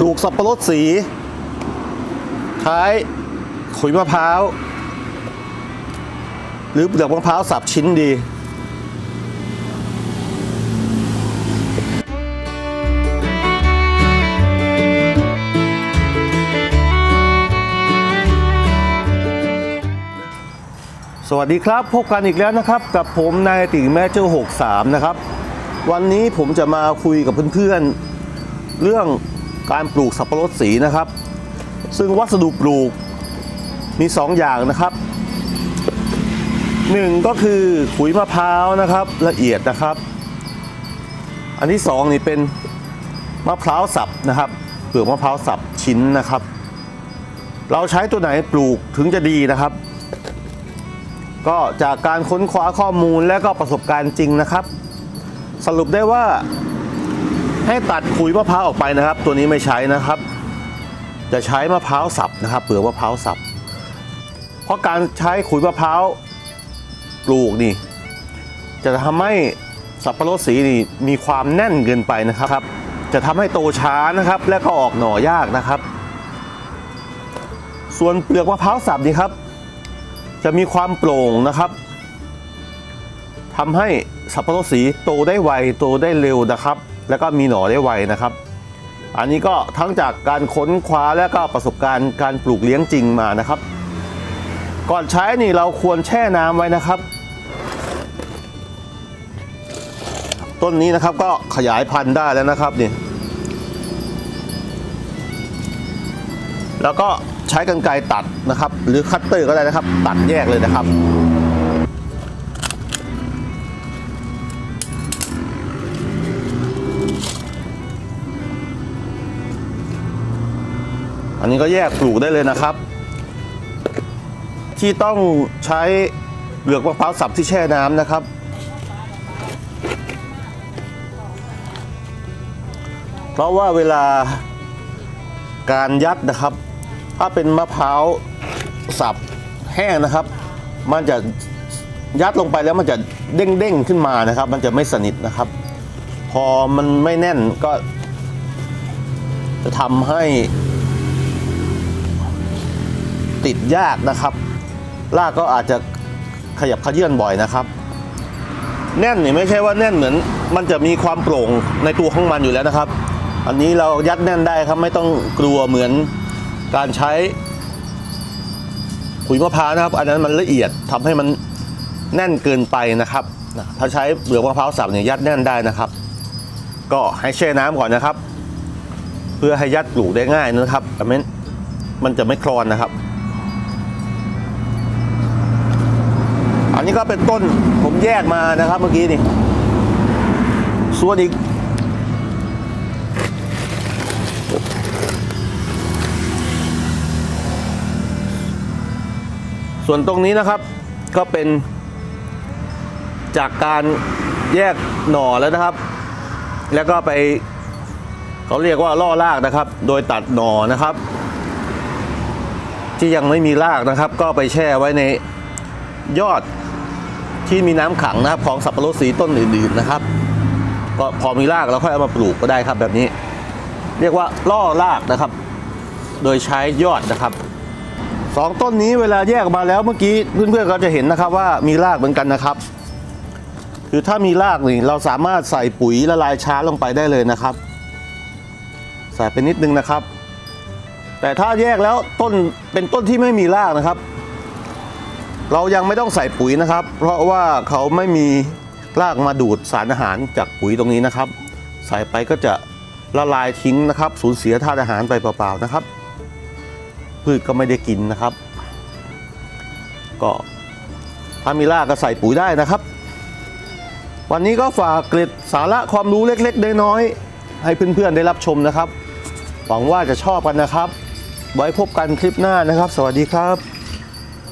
ลูกสับปะรดสีใช้ขุยมะพร้าว หรือเปลือกมะพร้าวสับชิ้นดีสวัสดีครับพบกันอีกแล้วนะครับ กับผมนายติ่งแม่เจ้า63 นะครับ วันนี้ผมจะมาคุยกับเพื่อนๆเรื่อง การปลูกสับปะรดสีนะครับ ซึ่งวัสดุปลูกมี 2 อย่างนะครับหนึ่งก็คือขุยมะพร้าวนะครับละเอียดนะครับ อันที่สองนี่เป็นมะพร้าวสับนะครับเปลือกมะพร้าวสับชิ้นนะครับ เราใช้ตัวไหนปลูกถึงจะดีนะครับ ก็จากการค้นคว้าข้อมูลและก็ประสบการณ์จริงนะครับ สรุปได้ว่า ให้ตัดขุยมะพร้าวออกไปนะครับ ตัวนี้ไม่ใช้นะครับ จะใช้มะพร้าวสับนะครับ เปลือกมะพร้าวสับ เพราะการใช้ขุยมะพร้าวปลูกนี่ จะทำให้สับปะรดสีนี่มีความแน่นเกินไปนะครับ จะทำให้โตช้านะครับ และก็ออกหน่อยากนะครับ ส่วนเปลือกมะพร้าวสับนี่ครับ จะมีความโปร่งนะครับทำให้สับปะรดสีโตได้ไวโตได้เร็วนะครับ แล้วก็มีหน่อได้ไวนะครับ อันนี้ก็ทั้งจากการค้นคว้าและก็ประสบการณ์การปลูกเลี้ยงจริงมานะครับ ก่อนใช้นี่เราควรแช่น้ำไว้นะครับ ต้นนี้นะครับก็ขยายพันธุ์ได้แล้วนะครับนี่แล้วก็ใช้กรรไกรตัดนะครับ หรือคัตเตอร์ก็ได้นะครับ ตัดแยกเลยนะครับ อันนี้ก็แยกปลูกได้เลยนะครับ ที่ต้องใช้เปลือกมะพร้าวสับที่แช่น้ำนะครับ เพราะว่าเวลาการยัดนะครับ ถ้าเป็นมะพร้าวสับแห้งนะครับ มันจะยัดลงไปแล้วมันจะเด้งๆขึ้นมานะครับ มันจะไม่สนิทนะครับ พอมันไม่แน่นก็จะทำให้ ติดยากนะครับลากก็อาจจะขยับขยื่นบ่อยนะครับ แน่นนี่ไม่ใช่ว่าแน่นเหมือน มันจะมีความโปร่งในตัวของมันอยู่แล้วนะครับ อันนี้เรายัดแน่นได้ครับไม่ต้องกลัวเหมือนการใช้ขุยมะพร้าวนะครับ อันนั้นมันละเอียดทำให้มันแน่นเกินไปนะครับ ถ้าใช้เปลือกมะพร้าวสับเนี่ยยัดแน่นได้นะครับ ก็ให้แช่น้ำก่อนนะครับ เพื่อให้ยัดปลูกได้ง่ายนะครับแต่ไม่มันจะไม่คลอนนะครับ อันนี้ก็เป็นต้นผมแยกมานะครับเมื่อกี้นี่ส่วนอีก ส่วนตรงนี้นะครับก็เป็น จากการแยกหน่อแล้วนะครับ แล้วก็ไปเขาเรียกว่าล่อรากนะครับ โดยตัดหน่อนะครับ ที่ยังไม่มีรากนะครับ ก็ไปแช่ไว้ในยอด ที่มีน้ำขังนะครับของสับปะรดสีต้นอื่นๆนะครับ ก็พอมีรากเราค่อยเอามาปลูกก็ได้ครับแบบนี้ เรียกว่าล่อรากนะครับ โดยใช้ยอดนะครับสองต้นนี้เวลาแยกมาแล้วเมื่อกี้เพื่อนๆก็จะเห็นนะครับว่ามีรากเหมือนกันนะครับ คือถ้ามีรากนี่เราสามารถใส่ปุ๋ยละลายช้าลงไปได้เลยนะครับ ใส่ไปนิดนึงนะครับ แต่ถ้าแยกแล้วต้นเป็นต้นที่ไม่มีรากนะครับ เรายังไม่ต้องใส่ปุ๋ยนะครับ เพราะว่าเขาไม่มีรากมาดูดสารอาหารจากปุ๋ยตรงนี้นะครับ ใส่ไปก็จะละลายทิ้งนะครับ สูญเสียธาตุอาหารไปเปล่าๆนะครับ พืชก็ไม่ได้กินนะครับ ก็ถ้ามีรากก็ใส่ปุ๋ยได้นะครับ วันนี้ก็ฝากเกร็ดสาระความรู้เล็กๆน้อยๆให้เพื่อนๆได้รับชมนะครับ หวังว่าจะชอบกันนะครับ ไว้พบกันคลิปหน้านะครับ สวัสดีครับ